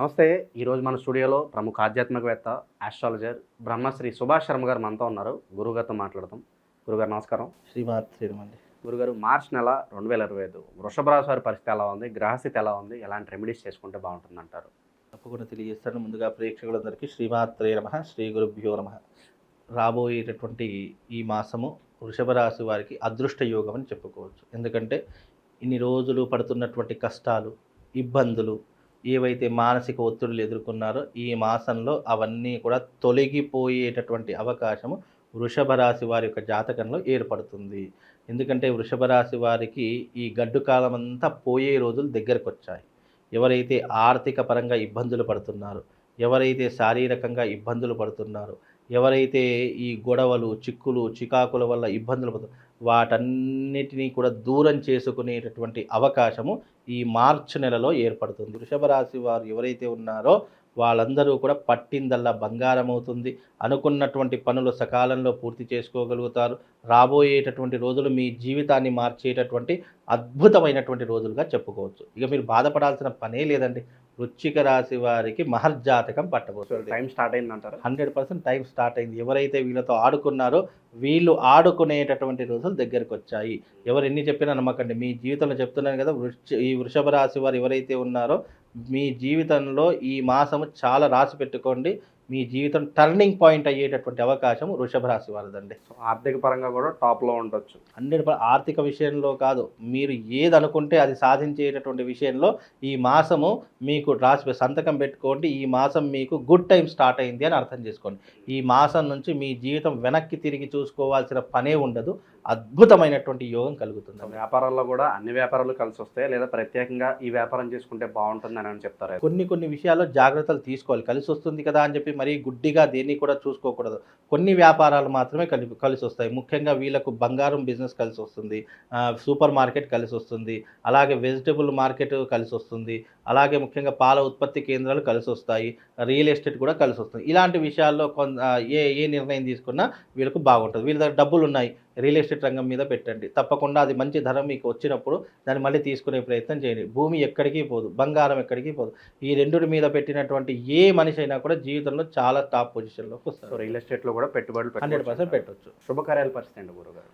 నమస్తే ఈరోజు మన స్టూడియోలో ప్రముఖ ఆధ్యాత్మికవేత్త ఆస్ట్రాలజర్ బ్రహ్మశ్రీ సుభాష్ శర్మ గారు మనతో ఉన్నారు. గురుగారితో మాట్లాడదాం. గురుగారు నమస్కారం. శ్రీమాత్ శ్రీమండి గురుగారు మార్చ్ నెల రెండు వేల ఇరవై ఐదు. వృషభ రాశి వారి పరిస్థితి ఎలా ఉంది? గ్రహస్థితి ఎలా ఉంది? ఎలాంటి రెమెడీస్ చేసుకుంటే బాగుంటుంది అంటారు తప్పకుండా తెలియజేస్తాను. ముందుగా ప్రేక్షకులందరికీ శ్రీమాత్రే నమ శ్రీ గురుభ్యో నమ. రాబోయేటటువంటి ఈ మాసము వృషభ రాశి వారికి అదృష్ట యోగం అని చెప్పుకోవచ్చు. ఎందుకంటే ఇన్ని రోజులు పడుతున్నటువంటి కష్టాలు ఇబ్బందులు ఏవైతే మానసిక ఒత్తిడులు ఎదుర్కొన్నారో ఈ మాసంలో అవన్నీ కూడా తొలగిపోయేటటువంటి అవకాశము వృషభ రాశి వారి యొక్క జాతకంలో ఏర్పడుతుంది. ఎందుకంటే వృషభ రాశి వారికి ఈ గడ్డు కాలం అంతా పోయే రోజులు దగ్గరకు వచ్చాయి. ఎవరైతే ఆర్థిక పరంగా ఇబ్బందులు పడుతున్నారు ఎవరైతే శారీరకంగా ఇబ్బందులు పడుతున్నారో ఎవరైతే ఈ గొడవలు చిక్కులు చికాకుల వల్ల ఇబ్బందులు పడుతున్నారు వాటన్నిటినీ కూడా దూరం చేసుకునేటటువంటి అవకాశము ఈ మార్చి నెలలో ఏర్పడుతుంది. వృషభ రాశి వారు ఎవరైతే ఉన్నారో వాళ్ళందరూ కూడా పట్టిందల్లా బంగారం అవుతుంది అనుకున్నటువంటి పనులు సకాలంలో పూర్తి చేసుకోగలుగుతారు. రాబోయేటటువంటి రోజులు మీ జీవితాన్ని మార్చేటటువంటి అద్భుతమైనటువంటి రోజులుగా చెప్పుకోవచ్చు. ఇక మీరు బాధపడాల్సిన పనే లేదండి. వృశ్చిక రాశి వారికి మహర్జాతకం పట్టబోతుంది. టైం స్టార్ట్ అయింది అంటారు హండ్రెడ్ పర్సెంట్ టైం స్టార్ట్ అయింది. ఎవరైతే వీళ్ళతో ఆడుకున్నారో వీళ్ళు ఆడుకునేటటువంటి రోజులు దగ్గరికి వచ్చాయి. ఎవరు ఎన్ని చెప్పినా నమ్మకండి. మీ జీవితంలో చెప్తున్నాను కదా వృష ఈ వృషభ రాశి వారు ఎవరైతే ఉన్నారో మీ జీవితంలో ఈ మాసము చాలా రాసి పెట్టుకోండి. మీ జీవితం టర్నింగ్ పాయింట్ అయ్యేటటువంటి అవకాశం వృషభ రాశి వారిదండి సో ఆర్థిక పరంగా కూడా టాప్లో ఉండొచ్చు. హండ్రెడ్ ఆర్థిక విషయంలో కాదు మీరు ఏది అనుకుంటే అది సాధించేటటువంటి విషయంలో ఈ మాసము మీకు రాసి సంతకం పెట్టుకోండి ఈ మాసం మీకు గుడ్ టైం స్టార్ట్ అయింది అని అర్థం చేసుకోండి. ఈ మాసం నుంచి మీ జీవితం వెనక్కి తిరిగి చూసుకోవాల్సిన పనే ఉండదు అద్భుతమైనటువంటి యోగం కలుగుతుంది. వ్యాపారాల్లో కూడా అన్ని వ్యాపారాలు కలిసి వస్తాయి లేదా ప్రత్యేకంగా ఈ వ్యాపారం చేసుకుంటే బాగుంటుంది అని చెప్తారు? కొన్ని కొన్ని విషయాల్లో జాగ్రత్తలు తీసుకోవాలి కలిసి వస్తుంది కదా అని చెప్పి మరీ గుడ్డిగా దేన్ని కూడా చూసుకోకూడదు. కొన్ని వ్యాపారాలు మాత్రమే కలిపి కలిసి వస్తాయి ముఖ్యంగా వీళ్ళకు బంగారం బిజినెస్ కలిసి వస్తుంది సూపర్ మార్కెట్ కలిసి వస్తుంది అలాగే వెజిటబుల్ మార్కెట్ కలిసి వస్తుంది అలాగే ముఖ్యంగా పాల ఉత్పత్తి కేంద్రాలు కలిసి వస్తాయి రియల్ ఎస్టేట్ కూడా కలిసి వస్తుంది ఇలాంటి విషయాల్లో ఆ, ఏ ఏ నిర్ణయం తీసుకున్నా వీళ్ళకు బాగుంటుంది. వీళ్ళ దగ్గర డబ్బులు ఉన్నాయి రియల్ ఎస్టేట్ రంగం మీద పెట్టండి. తప్పకుండా అది మంచి ధర మీకు వచ్చినప్పుడు దాన్ని మళ్ళీ తీసుకునే ప్రయత్నం చేయండి. భూమి ఎక్కడికి పోదు బంగారం ఎక్కడికి పోదు. ఈ రెండుటి మీద పెట్టినటువంటి ఏ మనిషి అయినా కూడా జీవితంలో చాలా టాప్ పొజిషన్లోకి వస్తారు. రియల్ ఎస్టేట్లో కూడా పెట్టుబడులు హండ్రెడ్ పర్సెంట్ పెట్టవచ్చు. పెట్టవచ్చు శుభకార్యాల పరిస్థితి అండి గురుగారు.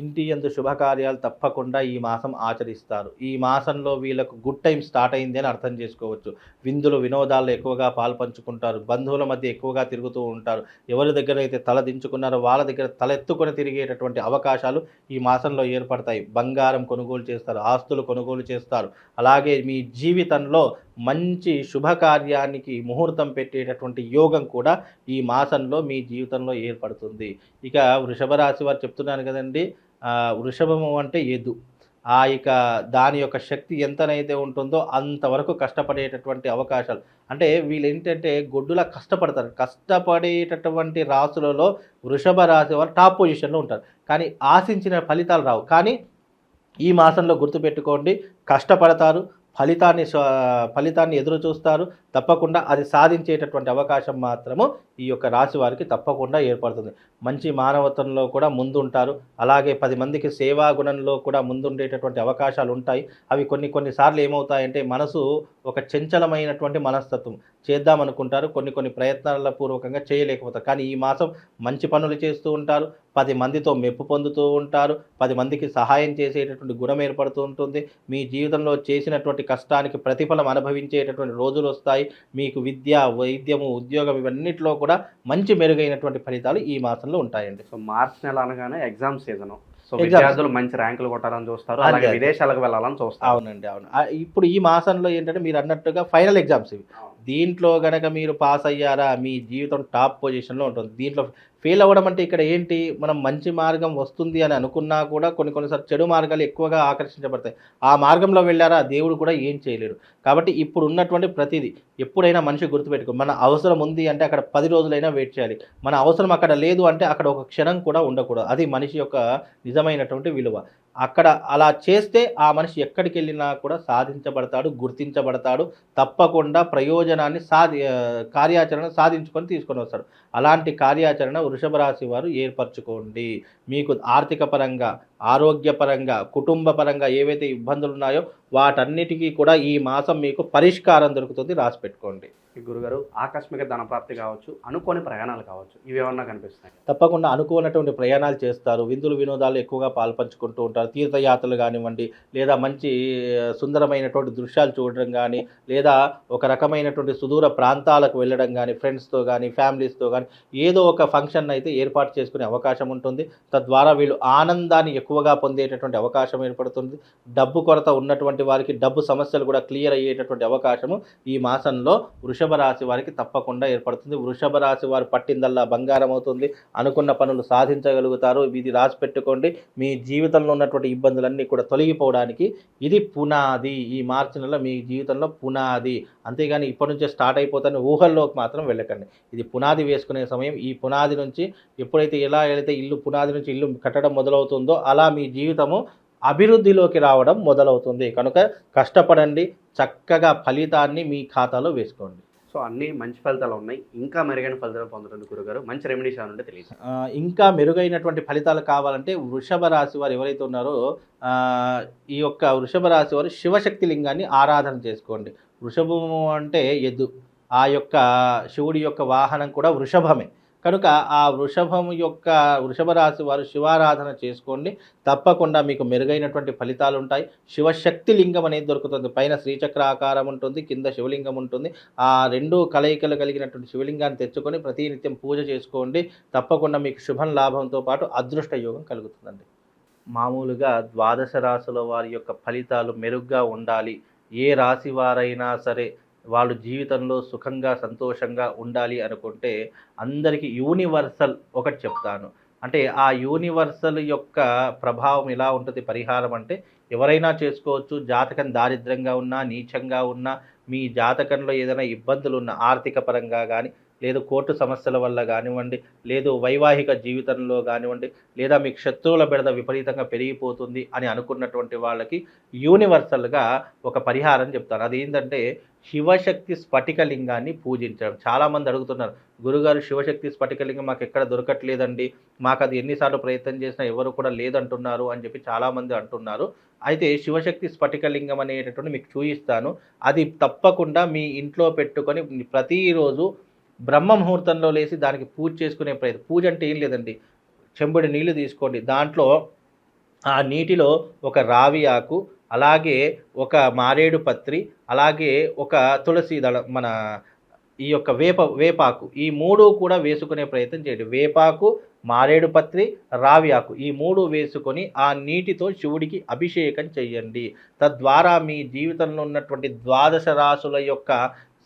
ఇంటి ఎందు శుభకార్యాలు తప్పకుండా ఈ మాసం ఆచరిస్తారు. ఈ మాసంలో వీళ్ళకు గుడ్ టైం స్టార్ట్ అయింది అని అర్థం చేసుకోవచ్చు. విందులు వినోదాల్లో ఎక్కువగా పాల్పంచుకుంటారు. బంధువుల మధ్య ఎక్కువగా తిరుగుతూ ఉంటారు. ఎవరి దగ్గర అయితే తల దించుకున్నారో వాళ్ళ దగ్గర తలెత్తుకొని తిరిగేటటువంటి అవకాశాలు ఈ మాసంలో ఏర్పడతాయి. బంగారం కొనుగోలు చేస్తారు ఆస్తులు కొనుగోలు చేస్తారు. అలాగే మీ జీవితంలో మంచి శుభకార్యానికి ముహూర్తం పెట్టేటటువంటి యోగం కూడా ఈ మాసంలో మీ జీవితంలో ఏర్పడుతుంది. ఇక వృషభ రాశి వారు చెప్తున్నాను కదండి వృషభము అంటే ఎద్దు ఆ ఇక దాని యొక్క శక్తి ఎంతనైతే ఉంటుందో అంతవరకు కష్టపడేటటువంటి అవకాశాలు. అంటే వీళ్ళు ఏంటంటే గొడ్డులా కష్టపడతారు. కష్టపడేటటువంటి రాసులలో వృషభ రాశి వారు టాప్ పొజిషన్లో ఉంటారు. కానీ ఆశించిన ఫలితాలు రావు. కానీ ఈ మాసంలో గుర్తుపెట్టుకోండి కష్టపడతారు ఫలితాన్ని ఫలితాన్ని ఎదురు చూస్తారు. తప్పకుండా అది సాధించేటటువంటి అవకాశం మాత్రము ఈ యొక్క రాశి వారికి తప్పకుండా ఏర్పడుతుంది. మంచి మానవత్వంలో కూడా ముందుంటారు. అలాగే పది మందికి సేవా గుణంలో కూడా ముందుండేటటువంటి అవకాశాలు ఉంటాయి. అవి కొన్ని కొన్నిసార్లు ఏమవుతాయంటే మనసు ఒక చంచలమైనటువంటి మనస్తత్వం చేద్దామనుకుంటారు. కొన్ని కొన్ని ప్రయత్నాల పూర్వకంగా చేయలేకపోతారు. కానీ ఈ మాసం మంచి పనులు చేస్తూ ఉంటారు. పది మందితో మెప్పు పొందుతూ ఉంటారు. పది మందికి సహాయం చేసేటటువంటి గుణం ఏర్పడుతూ ఉంటుంది. మీ జీవితంలో చేసినటువంటి కష్టానికి ప్రతిఫలం అనుభవించేటటువంటి రోజులు వస్తాయి. మీకు విద్య వైద్యము ఉద్యోగం ఇవన్నిటిలో కూడా మంచి మెరుగైనటువంటి ఫలితాలు ఈ మాసంలో ఉంటాయండి. సో మార్చ్ నెల అనగానే ఎగ్జామ్ సీజన్. సో. విద్యార్థులు మంచి ర్యాంకులు కొట్టాలని చూస్తారు. అలాగే. విదేశాలకు వెళ్ళాలని చూస్తారు. అవునండి అవును. ఇప్పుడు ఈ మాసంలో ఏంటంటే మీరు అన్నట్టుగా ఫైనల్ ఎగ్జామ్స్ ఇవి. దీంట్లో గనక మీరు పాస్ అయ్యారా? మీ జీవితం టాప్ పొజిషన్లో ఉంటుంది. దీంట్లో ఫెయిల్ అవ్వడం అంటే ఇక్కడ ఏంటి? మనం మంచి మార్గం వస్తుంది అని అనుకున్నా కూడా కొన్ని కొన్నిసార్లు చెడు మార్గాలు ఎక్కువగా ఆకర్షించబడతాయి. ఆ మార్గంలో వెళ్ళారా? దేవుడు కూడా ఏం చేయలేడు. కాబట్టి ఇప్పుడు ఉన్నటువంటి ప్రతిదీ ఎప్పుడైనా మనిషి గుర్తుపెట్టుకో. మన అవసరం ఉంది అంటే అక్కడ పది రోజులైనా వెయిట్ చేయాలి. మన అవసరం అక్కడ లేదు అంటే అక్కడ ఒక క్షణం కూడా ఉండకూడదు. అది మనిషి యొక్క నిజమైనటువంటి విలువ. అక్కడ అలా చేస్తే ఆ మనిషి ఎక్కడికి వెళ్ళినా కూడా సాధించబడతాడు గుర్తించబడతాడు తప్పకుండా ప్రయోజనాన్ని సాధి కార్యాచరణ సాధించుకొని తీసుకొని వస్తాడు. అలాంటి కార్యాచరణ వృషభ రాశి వారు ఏర్పరచుకోండి. మీకు ఆర్థిక పరంగా ఆరోగ్యపరంగా కుటుంబ పరంగా ఏవైతే ఇబ్బందులు ఉన్నాయో వాటన్నిటికీ కూడా ఈ మాసం మీకు పరిష్కారం దొరుకుతుంది. రాసి పెట్టుకోండి. గురుగారు ఆకస్మిక ధన ప్రాప్తి కావచ్చు అనుకోని ప్రయాణాలు కావచ్చు ఇవి ఏమన్నా కనిపిస్తున్నాయి తప్పకుండా అనుకున్నటువంటి ప్రయాణాలు చేస్తారు. విందులు వినోదాలు ఎక్కువగా పాల్పంచుకుంటూ ఉంటారు. తీర్థయాత్రలు కానివ్వండి లేదా మంచి సుందరమైనటువంటి దృశ్యాలు చూడడం కానీ లేదా ఒక రకమైనటువంటి సుదూర ప్రాంతాలకు వెళ్ళడం కానీ ఫ్రెండ్స్తో కానీ ఫ్యామిలీస్తో కానీ ఏదో ఒక ఫంక్షన్ అయితే ఏర్పాటు చేసుకునే అవకాశం ఉంటుంది. తద్వారా వీళ్ళు ఆనందాన్ని ఎక్కువగా పొందేటటువంటి అవకాశం ఏర్పడుతుంది. డబ్బు కొరత ఉన్నటువంటి వారికి డబ్బు సమస్యలు కూడా క్లియర్ అయ్యేటటువంటి అవకాశము ఈ మాసంలో వృషభ రాశి వారికి తప్పకుండా ఏర్పడుతుంది. వృషభ రాశి వారు పట్టిందల్లా బంగారం అవుతుంది. అనుకున్న పనులు సాధించగలుగుతారు. ఇది రాసి పెట్టుకోండి. మీ జీవితంలో ఉన్నటువంటి ఇబ్బందులన్నీ కూడా తొలగిపోవడానికి ఇది పునాది. ఈ మార్చి నెల మీ జీవితంలో పునాది. అంతేగాని ఇప్పటి నుంచే స్టార్ట్ అయిపోతాను ఊహల్లోకి మాత్రం వెళ్ళకండి. ఇది పునాది వేసుకునే సమయం. ఈ పునాది నుంచి ఎప్పుడైతే ఎలా అయితే ఇల్లు పునాది నుంచి ఇల్లు కట్టడం మొదలవుతుందో అలా మీ జీవితము అభివృద్ధిలోకి రావడం మొదలవుతుంది. కనుక కష్టపడండి చక్కగా ఫలితాన్ని మీ ఖాతాలో వేసుకోండి. సో అన్ని మంచి ఫలితాలు ఉన్నాయి. ఇంకా మెరుగైన ఫలితాలు పొందడానికి గురుగారు. మంచి రెమెడీస్ ఏమైనా ఉంటే తెలియదు. ఇంకా మెరుగైనటువంటి ఫలితాలు కావాలంటే వృషభ రాశి వారు ఎవరైతే ఉన్నారో ఈ యొక్క వృషభ రాశి వారు శివశక్తి లింగాన్ని ఆరాధన చేసుకోండి. వృషభము అంటే ఎద్దు. ఆ యొక్క శివుడి యొక్క వాహనం కూడా వృషభమే. కనుక ఆ వృషభం యొక్క వృషభ రాశి వారు శివారాధన చేసుకోండి. తప్పకుండా మీకు మెరుగైనటువంటి ఫలితాలు ఉంటాయి. శివశక్తి లింగం అనేది దొరుకుతుంది. పైన శ్రీచక్ర ఆకారం ఉంటుంది కింద శివలింగం ఉంటుంది. ఆ రెండు కలయికలు కలిగినటువంటి శివలింగాన్ని తెచ్చుకొని ప్రతినిత్యం పూజ చేసుకోండి. తప్పకుండా మీకు శుభం లాభంతో పాటు అదృష్ట యోగం కలుగుతుందండి. మామూలుగా ద్వాదశ రాశుల వారి యొక్క ఫలితాలు మెరుగ్గా ఉండాలి. ఏ రాశి వారైనా సరే వాళ్ళు జీవితంలో సుఖంగా సంతోషంగా ఉండాలి అనుకుంటే అందరికీ యూనివర్సల్ ఒకటి చెప్తాను. అంటే ఆ యూనివర్సల్ యొక్క ప్రభావం ఎలా ఉంటుంది? పరిహారం అంటే ఎవరైనా చేసుకోవచ్చు. జాతకం దారిద్రంగా ఉన్నా నీచంగా ఉన్నా మీ జాతకంలో ఏదైనా ఇబ్బందులు ఉన్న ఆర్థిక పరంగా కానీ లేదు కోర్టు సమస్యల వల్ల కానివ్వండి లేదు వైవాహిక జీవితంలో కానివ్వండి లేదా మీకు శత్రువుల బెడద విపరీతంగా పెరిగిపోతుంది అని అనుకున్నటువంటి వాళ్ళకి యూనివర్సల్గా ఒక పరిహారం చెప్తాను. అది ఏంటంటే శివశక్తి స్ఫటికలింగాన్ని పూజించడం. చాలామంది అడుగుతున్నారు గురుగారు శివశక్తి స్ఫటికలింగం మాకు ఎక్కడ దొరకట్లేదండి? మాకు అది ఎన్నిసార్లు ప్రయత్నం చేసినా ఎవరు కూడా లేదంటున్నారు అని చెప్పి చాలామంది అంటున్నారు. అయితే శివశక్తి స్ఫటికలింగం అనేటటువంటి మీకు చూపిస్తాను అది తప్పకుండా మీ ఇంట్లో పెట్టుకొని ప్రతిరోజు బ్రహ్మ ముహూర్తంలో లేచి దానికి పూజ చేసుకునే ప్రయత్నం. పూజ అంటే ఏం లేదండి. చెంబుడి నీళ్ళు తీసుకోండి. దాంట్లో ఆ నీటిలో ఒక రావి ఆకు అలాగే ఒక మారేడు పత్రి అలాగే ఒక తులసి దళ మన ఈ యొక్క వేప వేపాకు ఈ మూడు కూడా వేసుకునే ప్రయత్నం చేయండి. వేపాకు మారేడు పత్రి రావి ఆకు ఈ మూడు వేసుకొని ఆ నీటితో శివుడికి అభిషేకం చేయండి. తద్వారా మీ జీవితంలో ఉన్నటువంటి ద్వాదశ రాసుల యొక్క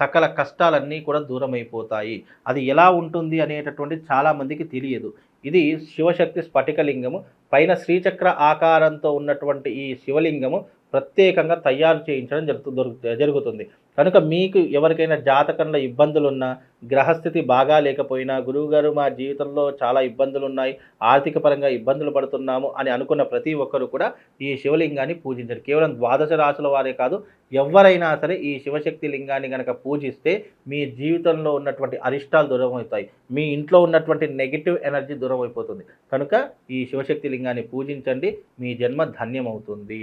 సకల కష్టాలన్నీ కూడా దూరం అయిపోతాయి అది ఎలా ఉంటుంది అనేటటువంటి చాలామందికి తెలియదు. ఇది శివశక్తి స్ఫటికలింగము. పైన శ్రీచక్ర ఆకారంతో ఉన్నటువంటి ఈ శివలింగము ప్రత్యేకంగా తయారు చేయించడం జరుగుతు జరుగుతుంది. కనుక మీకు ఎవరికైనా జాతకంలో ఇబ్బందులు ఉన్నా గ్రహస్థితి బాగా లేకపోయినా గురువుగారు మా జీవితంలో చాలా ఇబ్బందులు ఉన్నాయి ఆర్థిక పరంగా ఇబ్బందులు పడుతున్నాము అని అనుకున్న ప్రతి ఒక్కరు కూడా ఈ శివలింగాన్ని పూజించరు. కేవలం ద్వాదశ రాశుల వారే కాదు ఎవరైనా సరే ఈ శివశక్తి లింగాన్ని కనుక పూజిస్తే మీ జీవితంలో ఉన్నటువంటి అరిష్టాలు దూరం అవుతాయి మీ ఇంట్లో ఉన్నటువంటి నెగిటివ్ ఎనర్జీ దూరం అయిపోతుంది కనుక ఈ శివశక్తి లింగాన్ని పూజించండి. మీ జన్మ ధన్యమవుతుంది.